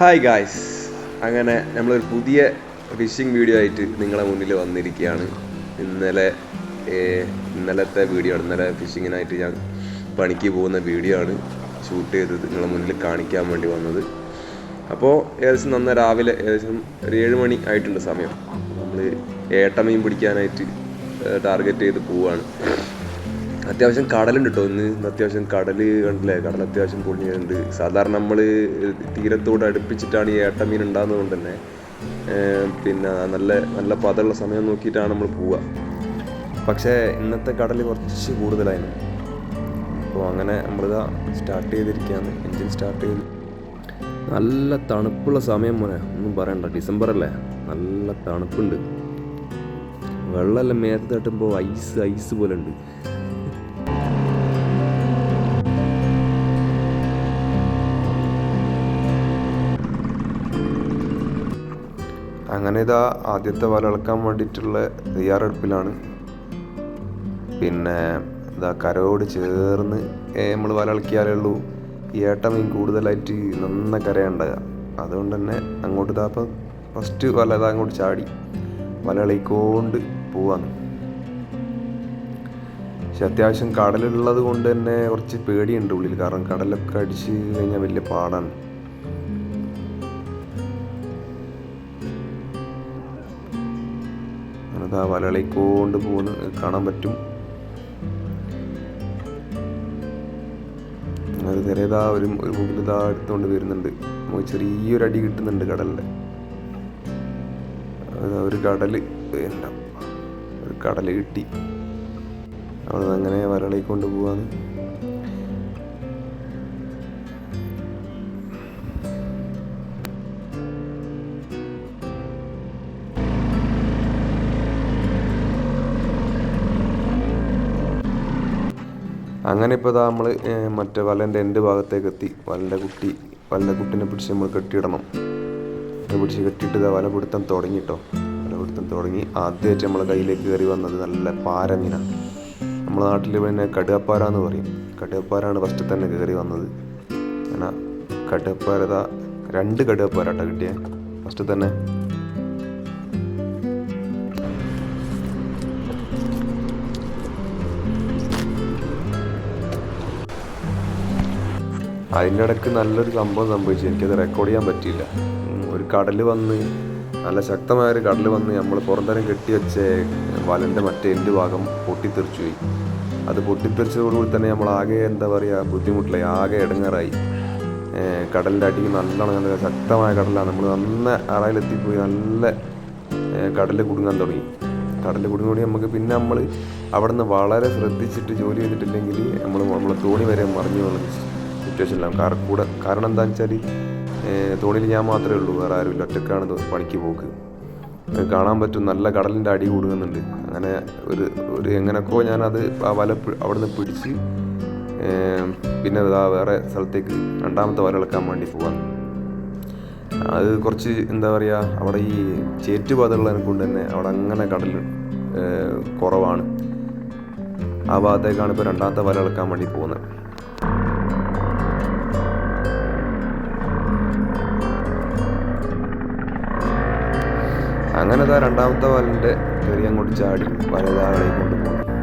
Hi guys അങ്ങനെ നമ്മളൊരു പുതിയ ഫിഷിംഗ് വീഡിയോ ആയിട്ട് നിങ്ങളുടെ മുന്നിൽ വന്നിരിക്കുകയാണ്. ഇന്നലെ ഇന്നലത്തെ വീഡിയോ ഇന്നലെ ഫിഷിങ്ങിനായിട്ട് ഞാൻ പണിക്ക് പോകുന്ന വീഡിയോ ആണ് ഷൂട്ട് ചെയ്തത്. നിങ്ങളെ മുന്നിൽ കാണിക്കാൻ വേണ്ടി വന്നത്. അപ്പോൾ ഏകദേശം നന്ന രാവിലെ ഏകദേശം ഒരു ഏഴ് മണി ആയിട്ടുണ്ട് സമയം. നമ്മൾ ഏട്ടമീൻ പിടിക്കാനായിട്ട് ടാർഗറ്റ് ചെയ്ത് പോവാണ്. അത്യാവശ്യം കടലുണ്ട് കേട്ടോ ഇന്ന് അത്യാവശ്യം കടൽ കണ്ടില്ലേ? കടൽ അത്യാവശ്യം പൊളിഞ്ഞിട്ടുണ്ട്. സാധാരണ നമ്മൾ തീരത്തോട് അടുപ്പിച്ചിട്ടാണ് ഈ ഏട്ടമീൻ ഉണ്ടാകുന്നത് തന്നെ പിന്നെ നല്ല നല്ല പതമുള്ള സമയം നോക്കിയിട്ടാണ് നമ്മൾ പോവുക. പക്ഷേ ഇന്നത്തെ കടൽ കുറച്ച് കൂടുതലായിരുന്നു. അപ്പോൾ അങ്ങനെ നമ്മളിതാ സ്റ്റാർട്ട് ചെയ്തിരിക്കുകയാണ്. എൻജിൻ സ്റ്റാർട്ട് ചെയ്ത്. നല്ല തണുപ്പുള്ള സമയം പോലെ ഒന്നും പറയണ്ട. ഡിസംബർ അല്ലേ? നല്ല തണുപ്പുണ്ട്. വെള്ളമെല്ലാം മേത്ത് തട്ടുമ്പോൾ ഐസ് ഐസ് പോലെ ഉണ്ട് അങ്ങനെ ഇതാ ആദ്യത്തെ വല ഇളക്കാൻ വേണ്ടിയിട്ടുള്ള തയ്യാറെടുപ്പിലാണ്. പിന്നെ ഇതാ കരയോട് ചേർന്ന് നമ്മൾ വല ഇളക്കിയാലേ ഉള്ളൂ. ഈ ഏട്ട മീൻ കൂടുതലായിട്ട് നന്ന കരയുണ്ടാകുക അതുകൊണ്ട് തന്നെ അങ്ങോട്ട് ഇതാ അപ്പം ഫസ്റ്റ് വല ഇതാ അങ്ങോട്ട് ചാടി. വല പോവാണ്. പക്ഷെ അത്യാവശ്യം കടലുള്ളത് കൊണ്ട് തന്നെ കുറച്ച് പേടിയുണ്ട് ഉള്ളിൽ. കാരണം കടലൊക്കെ അടിച്ച് കഴിഞ്ഞാൽ വലിയ പാടാണ്. വലളിക്കൊണ്ട് പോകുന്ന കാണാൻ പറ്റും. അത് ചെറിയതാ ഒരു ഒരു മുകളിൽ ഇതാ എടുത്തുകൊണ്ട് വരുന്നുണ്ട്. ചെറിയൊരു അടി കിട്ടുന്നുണ്ട് കടലിൽ ഒരു കടൽ എന്താ ഒരു കടൽ കിട്ടി. അവിടെ അങ്ങനെ വരളിക്കൊണ്ട് പോവാന്ന് അങ്ങനെ ഇപ്പോൾ ഇതാ നമ്മൾ മറ്റേ വലന്റെ എന്റെ ഭാഗത്തേക്ക് എത്തി. വലന്റെ കുട്ടി വലന്റെ കുട്ടിനെ പിടിച്ച് നമ്മൾ കെട്ടിയിടണം. പിടിച്ച് കെട്ടിയിട്ട് ഇതാ വല പിടുത്തം തുടങ്ങി കേട്ടോ വല പിടുത്തം തുടങ്ങി. ആദ്യമായിട്ട് നമ്മളെ കയ്യിലേക്ക് കയറി വന്നത് നല്ല പാരമീനാണ് നമ്മുടെ നാട്ടിൽ പിന്നെ കടുകപ്പാര എന്ന് പറയും. കടുകപ്പാരാണ് ഫസ്റ്റ് തന്നെ കയറി വന്നത്. അങ്ങനെ കടുകപ്പാര രണ്ട് കടുകപ്പാരാട്ടോ കിട്ടിയ. ഫസ്റ്റ് തന്നെ അതിന്റെ നല്ലൊരു സംഭവം സംഭവിച്ചു. എനിക്കത് റെക്കോർഡ് ചെയ്യാൻ പറ്റിയില്ല. ഒരു കടൽ വന്ന് നല്ല ശക്തമായ ഒരു കടൽ വന്ന് നമ്മൾ പുറന്തരം കെട്ടി വെച്ച വലന്റെ മറ്റേ എന്റെ ഭാഗം പൊട്ടിത്തെറിച്ചു പോയി. അത് പൊട്ടിത്തെറിച്ചതോടുകൂടി തന്നെ നമ്മൾ ആകെ എന്താ പറയുക ബുദ്ധിമുട്ടില്ല ആകെ ഇടങ്ങാറായി. കടലിന്റെ അടിക്ക് നല്ലോണം നല്ല ശക്തമായ കടലാണ്. നമ്മൾ നന്ന അറയിലെത്തിപ്പോയി നല്ല കടലിൽ കുടുങ്ങാൻ തുടങ്ങി. കടലിൽ കുടുങ്ങി നമുക്ക് പിന്നെ നമ്മൾ അവിടെ നിന്ന് വളരെ ശ്രദ്ധിച്ചിട്ട് ജോലി ചെയ്തിട്ടില്ലെങ്കിൽ നമ്മൾ നമ്മളെ തോണി വരെ മറിഞ്ഞു പോകുന്ന സിറ്റുവേഷനിലാണ് കാരണം കൂടെ കാരണം എന്താണെന്ന് വെച്ചാൽ തോണിയിൽ ഞാൻ മാത്രമേ ഉള്ളൂ. വേറെ ആരുമില്ല. ഒറ്റക്കാണ് പണിക്ക് പോക്ക്. കാണാൻ പറ്റും. നല്ല കടലിന്റെ അടി കൂടുന്നുണ്ട്. അങ്ങനെ ഒരു ഒരു എങ്ങനെക്കോ ഞാനത് ആ വല അവിടെ നിന്ന് പിടിച്ച് പിന്നെ ആ വേറെ സ്ഥലത്തേക്ക് രണ്ടാമത്തെ വല ഇളക്കാൻ വേണ്ടി പോകാൻ അത് കുറച്ച് എന്താ പറയുക അവിടെ ഈ ചേറ്റുപാതകളെ കൊണ്ട് തന്നെ അവിടെ അങ്ങനെ കടൽ കുറവാണ്. ആ ഭാഗത്തേക്കാണ് ഇപ്പോൾ രണ്ടാമത്തെ വല ഇളക്കാൻ വേണ്ടി പോകുന്നത്. അങ്ങനെ ഇതാ രണ്ടാമത്തെ വലന്റെ ചെറിയ അങ്ങോട്ട് ചാടി വലതാളെ കൊണ്ട് പോകുന്നു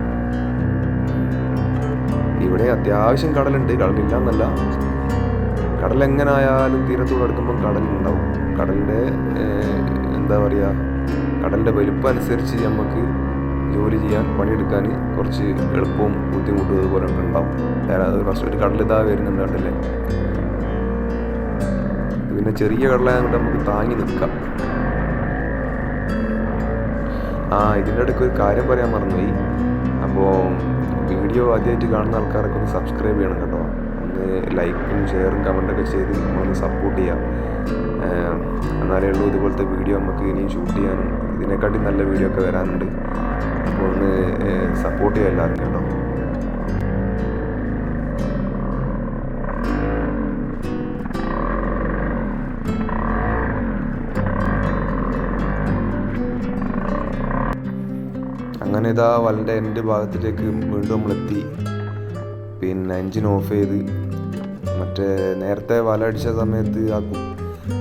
ഇവിടെ അത്യാവശ്യം കടലുണ്ട്. കടലില്ല എന്നല്ല കടൽ എങ്ങനെ ആയാലും തീരത്തോട് അടുക്കുമ്പോൾ കടലുണ്ടാവും. കടലിന്റെ എന്താ പറയുക കടലിന്റെ വലുപ്പം അനുസരിച്ച് നമുക്ക് ജോലി ചെയ്യാൻ പണിയെടുക്കാൻ കുറച്ച് എളുപ്പവും ബുദ്ധിമുട്ടും അതുപോലെ ഉണ്ടാവും. അത് ഫസ്റ്റ് ഒരു കടലിതാ വരുന്നുണ്ട് കണ്ടല്ലേ? പിന്നെ ചെറിയ കടലായതുകൊണ്ട് നമുക്ക് താങ്ങി നിൽക്കാം. ആ ഇതിന്റെ ഇടയ്ക്ക് ഒരു കാര്യം പറയാൻ മറന്നുപോയി. അപ്പോൾ വീഡിയോ ആദ്യമായിട്ട് കാണുന്ന ആൾക്കാരൊക്കെ ഒന്ന് സബ്സ്ക്രൈബ് ചെയ്യണം കേട്ടോ. ഒന്ന് ലൈക്കും ഷെയറും കമന്റൊക്കെ ചെയ്ത് നമ്മളൊന്ന് സപ്പോർട്ട് ചെയ്യാം. എന്നാലേ ഉള്ളൂ ഇതുപോലത്തെ വീഡിയോ നമുക്ക് ഇനിയും ഷൂട്ട് ചെയ്യാനും ഇതിനെക്കാട്ടി നല്ല വീഡിയോ ഒക്കെ വരാനുണ്ട്. അപ്പോൾ ഒന്ന് സപ്പോർട്ട് ചെയ്യാം എല്ലാവരും കേട്ടോ. ഇതാ വലന്റെ എന്റെ ഭാഗത്തിലേക്ക് വീണ്ടും നമ്മളെത്തി. പിന്നെ എൻജിൻ ഓഫ് ചെയ്ത് മറ്റേ നേരത്തെ വല അടിച്ച സമയത്ത് ആ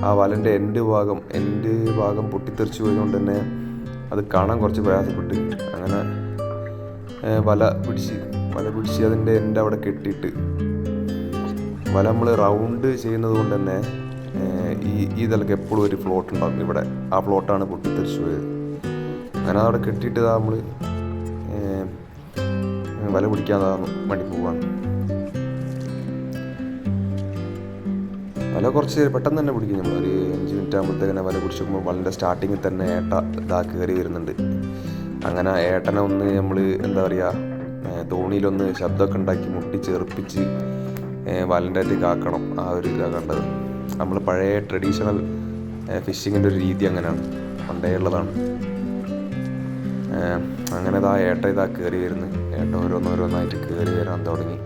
ആ വലന്റെ എന്റെ ഭാഗം എന്റെ ഭാഗം പൊട്ടിത്തെറിച്ച് പോയതുകൊണ്ട് തന്നെ അത് കാണാൻ കുറച്ച് പ്രയാസപ്പെട്ട്. അങ്ങനെ വല പിടിച്ച് വല പിടിച്ച് അതിന്റെ എന്റെ അവിടെ കെട്ടിയിട്ട് വല നമ്മൾ റൗണ്ട് ചെയ്യുന്നത് കൊണ്ട് തന്നെ ഈ ഈ തലക്ക് എപ്പോഴും ഒരു ഫ്ലോട്ട് ഉണ്ടാകും ഇവിടെ. ആ ഫ്ലോട്ടാണ് പൊട്ടിത്തെറിച്ച് പോയത്. അങ്ങനെ അവിടെ കെട്ടിയിട്ട് നമ്മൾ വല പിടിക്കാതെ വേണ്ടി പോവാണ്. വല കുറച്ച് പെട്ടെന്ന് തന്നെ പിടിക്കും നമ്മൾ ഒരു അഞ്ച് മിനിറ്റ് ആകുമ്പോഴത്തേക്കിനെ വല പിടിച്ച് നോക്കുമ്പോൾ വളരെ സ്റ്റാർട്ടിങ്ങിൽ തന്നെ ഏട്ട ഇതാ കയറി വരുന്നുണ്ട്. അങ്ങനെ ഏട്ടനെ ഒന്ന് നമ്മൾ എന്താ പറയുക തോണിയിലൊന്ന് ശബ്ദമൊക്കെ ഉണ്ടാക്കി മുട്ടി ചെറുപ്പിച്ച് വലന്റെ അകത്തേക്ക് ആക്കണം. ആ ഒരു ഇതാണ് കണ്ടത്. നമ്മൾ പഴയ ട്രഡീഷണൽ ഫിഷിങ്ങിന്റെ ഒരു രീതി അങ്ങനെയാണ്. പണ്ടേ ഉള്ളതാണ്. അങ്ങനെ ഇതാ ഏട്ട ഇതാ കയറി വരുന്നു ഏട്ട ഓരോന്നോരോന്നായിട്ട് കയറി വരാൻ തുടങ്ങി.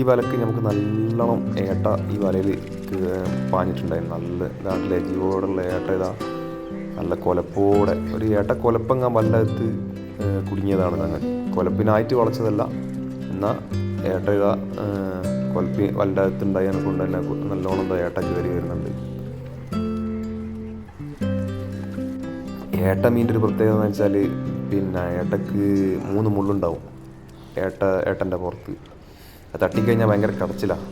ഈ വലക്ക് നമുക്ക് നല്ലോണം ഏട്ട ഈ വലയിൽ പാഞ്ഞിട്ടുണ്ടായിരുന്നു നല്ല നാട്ടിലെ ജീവോടുള്ള ഏട്ട ഇതാ. നല്ല കൊലപ്പോടെ. ഒരു ഏട്ട കൊലപ്പങ്ങാൻ വല്ലത്ത് കുടുങ്ങിയതാണ് ഞങ്ങൾ. കൊലപ്പിനായിട്ട് വളച്ചതല്ല. എന്നാൽ ഏട്ട ഇതാ കൊലപ്പി വല്ലത്ത് ഉണ്ടായതിനെ കൊണ്ട് തന്നെ നല്ലോണം ഏട്ട കയറി വരുന്നുണ്ട്. ഏട്ട മീന്റെ ഒരു പ്രത്യേകത എന്ന് വെച്ചാൽ പിന്നെ ഏട്ടക്ക് മൂന്ന് മുള്ളുണ്ടാവും. ഏട്ട ഏട്ടന്റെ പുറത്ത്. അത് തട്ടിക്കഴിഞ്ഞാൽ ഭയങ്കര കടച്ചിലാണ്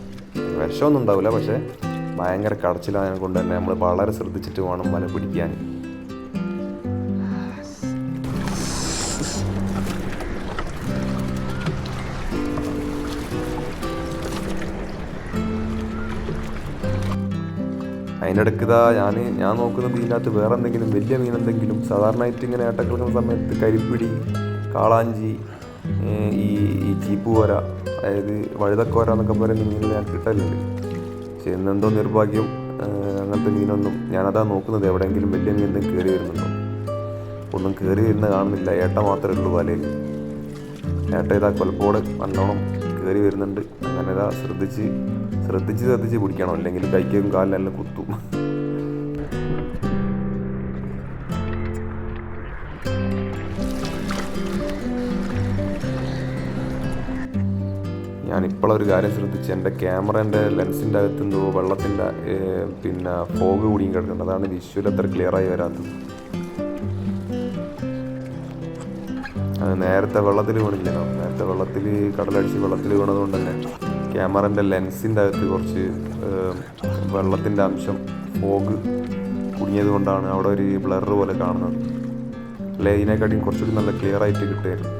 വിഷമൊന്നും ഉണ്ടാവില്ല പക്ഷേ ഭയങ്കര കടച്ചിലായതിനെ കൊണ്ട് തന്നെ. നമ്മൾ വളരെ ശ്രദ്ധിച്ചിട്ട് വേണം വല പിടിക്കാൻ. അതിന്റെ ഇതാ ഞാൻ ഞാൻ നോക്കുന്ന ഇതിനകത്ത് വേറെ എന്തെങ്കിലും വലിയ മീൻ എന്തെങ്കിലും സാധാരണയായിട്ട് ഇങ്ങനെ ഏട്ടക്കിളക്കുന്ന സമയത്ത് കരിപ്പിടി കാളാഞ്ചി ഈ ഈ ചീപ്പ് കോര അതായത് വഴുതക്കോര എന്നൊക്കെ പറയുന്ന മീനിൽ ഞാൻ കിട്ടലുണ്ട്. പക്ഷെ ഇന്നെന്തോ നിർഭാഗ്യം അങ്ങനത്തെ മീനൊന്നും ഞാനതാ നോക്കുന്നത് എവിടെയെങ്കിലും വലിയ മീൻ എന്തെങ്കിലും കയറി വരുന്നുണ്ടോ? ഒന്നും കയറി വരുന്ന കാണുന്നില്ല. ഏട്ട മാത്രമേ ഉള്ളൂ വലയിൽ. ഏട്ട ഇതാ കൊലപ്പോടെ നല്ലോണം കയറി വരുന്നുണ്ട്. അങ്ങനെ ഇതാ ശ്രദ്ധിച്ച് ശ്രദ്ധിച്ച് ശ്രദ്ധിച്ച് പിടിക്കണം. അല്ലെങ്കിൽ കൈക്കും കാലിനെല്ലാം കുത്തും. ഞാൻ ഇപ്പോഴൊരു കാര്യം ശ്രദ്ധിച്ച് എന്റെ ക്യാമറേന്റെ ലെൻസിന്റെ അകത്ത് വെള്ളത്തിന്റെ പിന്നെ ഫോഗ് കൂടിയും കിടക്കുന്നുണ്ട്. അതാണ് വിഷ്വൽ അത്ര ക്ലിയറായി വരാത്തത്. നേരത്തെ വെള്ളത്തിൽ വീണില്ലല്ലോ നേരത്തെ വെള്ളത്തിൽ കടലടിച്ച് വെള്ളത്തിൽ വീണതുകൊണ്ട് തന്നെ ക്യാമറന്റെ ലെൻസിന്റെ അകത്ത് കുറച്ച് വെള്ളത്തിന്റെ അംശം ഫോഗ് കുടുങ്ങിയത് കൊണ്ടാണ് അവിടെ ഒരു ബ്ലർ പോലെ കാണുന്നത്. അല്ലെ? ഇതിനെക്കാട്ടിയും കുറച്ചുകൂടി നല്ല ക്ലിയർ ആയിട്ട് കിട്ടുമായിരുന്നു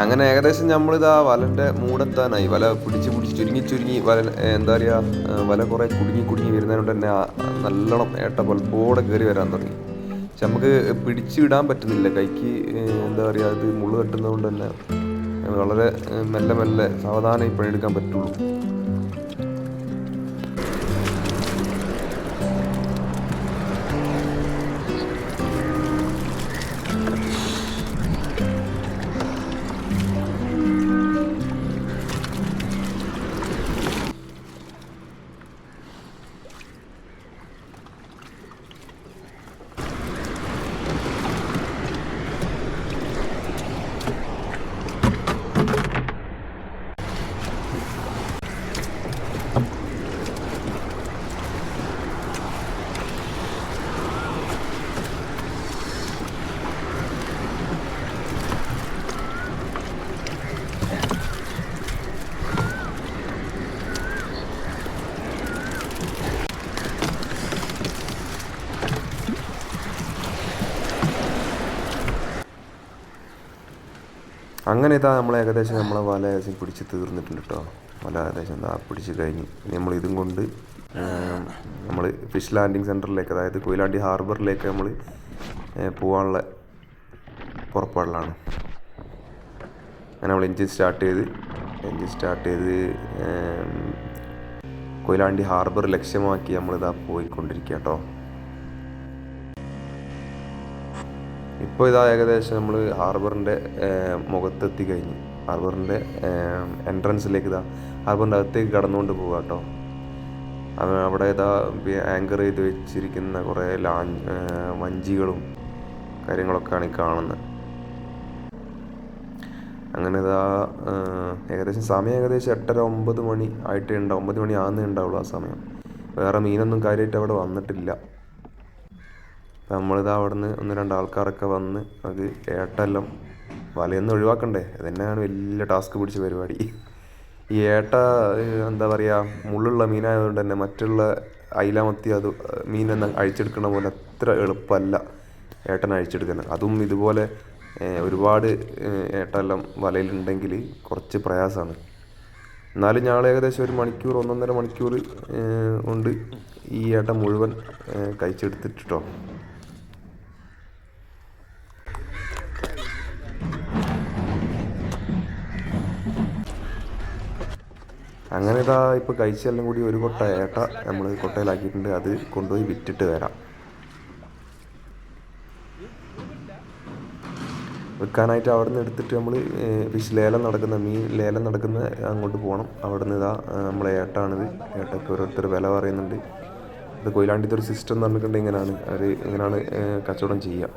അങ്ങനെ ഏകദേശം നമ്മളിതാ വലന്റെ മൂടെത്താനായി. വല പിടിച്ച് പിടിച്ച് ചുരുങ്ങി ചുരുങ്ങി വല എന്താ പറയുക വല കുറേ കുടുങ്ങി കുടുങ്ങി വരുന്നതുകൊണ്ട് തന്നെ ആ നല്ലോണം ഏട്ട പലപ്പോടെ കയറി വരാൻ തുടങ്ങി. പക്ഷെ നമുക്ക് പിടിച്ചിടാൻ പറ്റുന്നില്ല. കൈക്ക് എന്താ പറയുക അത് മുള്ളു കെട്ടുന്നതുകൊണ്ട് തന്നെ വളരെ മെല്ലെ മെല്ലെ സാവധാനം ഈ പണിയെടുക്കാൻ പറ്റുള്ളൂ. അങ്ങനെ ഇതാ നമ്മൾ ഏകദേശം നമ്മളെ വല ഏകദേശം പിടിച്ച് തീർന്നിട്ടുണ്ട് കേട്ടോ വല ഏകദേശം ഇതാ പിടിച്ച് കഴിഞ്ഞു. ഇനി നമ്മൾ ഇതും കൊണ്ട് നമ്മൾ ഫിഷ് ലാൻഡിങ് സെന്ററിലേക്ക് അതായത് കൊയിലാണ്ടി ഹാർബറിലേക്ക് നമ്മൾ പോകാനുള്ള പുറപ്പാടിലാണ്. അങ്ങനെ നമ്മൾ എൻജിൻ സ്റ്റാർട്ട് ചെയ്ത് എൻജിൻ സ്റ്റാർട്ട് ചെയ്ത് കൊയിലാണ്ടി ഹാർബർ ലക്ഷ്യമാക്കി നമ്മളിതാ പോയിക്കൊണ്ടിരിക്കുക കേട്ടോ ഇപ്പോൾ ഇതാ ഏകദേശം നമ്മൾ ഹാർബറിന്റെ മുഖത്തെത്തി കഴിഞ്ഞു. ഹാർബറിന്റെ എൻട്രൻസിലേക്ക് ഇതാ ഹാർബറിന്റെ അകത്തേക്ക് കടന്നുകൊണ്ട് പോവുക കേട്ടോ. അവിടെ ഇതാ ആങ്കർ ചെയ്ത് വെച്ചിരിക്കുന്ന കുറേ ലാൻ വഞ്ചികളും കാര്യങ്ങളൊക്കെയാണ് ഈ കാണുന്നത്. അങ്ങനെ ഇതാ ഏകദേശം സമയം ഏകദേശം എട്ടര ഒമ്പത് മണി ആയിട്ടേ ഉണ്ടാവും ഒമ്പത് മണി ആകുന്നേ ഉണ്ടാവുള്ളൂ ആ സമയം. വേറെ മീനൊന്നും കാര്യമായിട്ട് അവിടെ വന്നിട്ടില്ല. അപ്പം നമ്മളിത് അവിടെ നിന്ന് ഒന്ന് രണ്ട് ആൾക്കാരൊക്കെ വന്ന് അത് ഏട്ടെല്ലാം വലയൊന്നും ഒഴിവാക്കണ്ടേ? അത് തന്നെയാണ് വലിയ ടാസ്ക് പിടിച്ച പരിപാടി. ഈ ഏട്ട എന്താ പറയുക മുള്ളുള്ള മീനായതുകൊണ്ട് തന്നെ മറ്റുള്ള അയില മത്തി അത് മീനെന്ന് അഴിച്ചെടുക്കണ പോലെ അത്ര എളുപ്പമല്ല ഏട്ടൻ അഴിച്ചെടുക്കുന്നത്. അതും ഇതുപോലെ ഒരുപാട് ഏട്ടെല്ലാം വലയിലുണ്ടെങ്കിൽ കുറച്ച് പ്രയാസമാണ്. എന്നാലും ഞങ്ങൾ ഏകദേശം ഒരു മണിക്കൂർ ഒന്നൊന്നര മണിക്കൂർ കൊണ്ട് ഈ ഏട്ട മുഴുവൻ കഴിച്ചെടുത്തിട്ടോ അങ്ങനെ ഇതാ ഇപ്പോൾ കഴിച്ചെല്ലാം കൂടി ഒരു കൊട്ട ഏട്ട നമ്മൾ കൊട്ടയിലാക്കിയിട്ടുണ്ട്. അത് കൊണ്ടുപോയി വിറ്റിട്ട് വരാം. വിൽക്കാനായിട്ട് അവിടെ നിന്ന് എടുത്തിട്ട് നമ്മൾ ഫിഷ് ലേലം നടക്കുന്ന മീൻ ലേലം നടക്കുന്ന അങ്ങോട്ട് പോകണം അവിടെ നിന്ന് ഇതാ നമ്മളെ ഏട്ടാണിത്. ഏട്ടയ്ക്ക് ഓരോരുത്തർ വില പറയുന്നുണ്ട്. ഇത് കൊയിലാണ്ടിത്തെ ഒരു സിസ്റ്റം എന്ന് ഇങ്ങനെയാണ് അവർ ഇങ്ങനെയാണ് കച്ചവടം ചെയ്യുക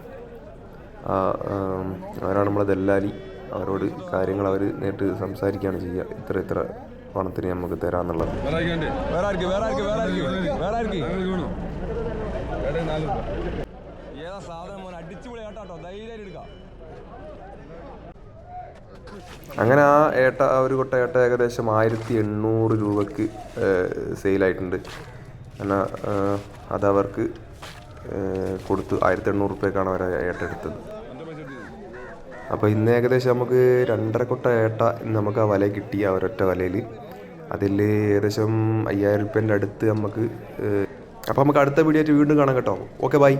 അവരാണ് നമ്മളെ ദല്ലാലി. അവരോട് കാര്യങ്ങൾ അവർ നേരിട്ട് സംസാരിക്കുകയാണ് ചെയ്യുക ഇത്ര ഇത്ര പണത്തിന് നമുക്ക് തരാന്നുള്ളത്. വേറെ ആർക്ക് വേറെ ആർക്ക് വേറെ ആർക്ക് വേറെ ആർക്ക് ഏതാ സാധനം മോനെ? അടിച്ചുപൊളി കേട്ടോ ധൈര്യമായിട്ട് എടുക്കാം. അങ്ങനെ ആ ഏട്ട ആ ഒരു കൊട്ട ഏട്ട ഏകദേശം ആയിരത്തി എണ്ണൂറ് രൂപക്ക് സെയിലായിട്ടുണ്ട്. എന്നാൽ അതവർക്ക് കൊടുത്ത് ആയിരത്തി എണ്ണൂറ് റുപ്യക്കാണ് അവർ ഏട്ട എടുത്തത്. അപ്പോൾ ഇന്ന് ഏകദേശം നമുക്ക് രണ്ടര കൊട്ട ഏട്ട ഇന്ന് നമുക്ക് ആ വല കിട്ടി ആ ഒരൊറ്റ വലയിൽ അതിൽ ഏകദേശം അയ്യായിരം റുപ്യന്റെ അടുത്ത് നമുക്ക് അപ്പോൾ നമുക്ക് അടുത്ത വീഡിയോ ആയിട്ട് വീണ്ടും കാണാം കേട്ടോ. Okay bye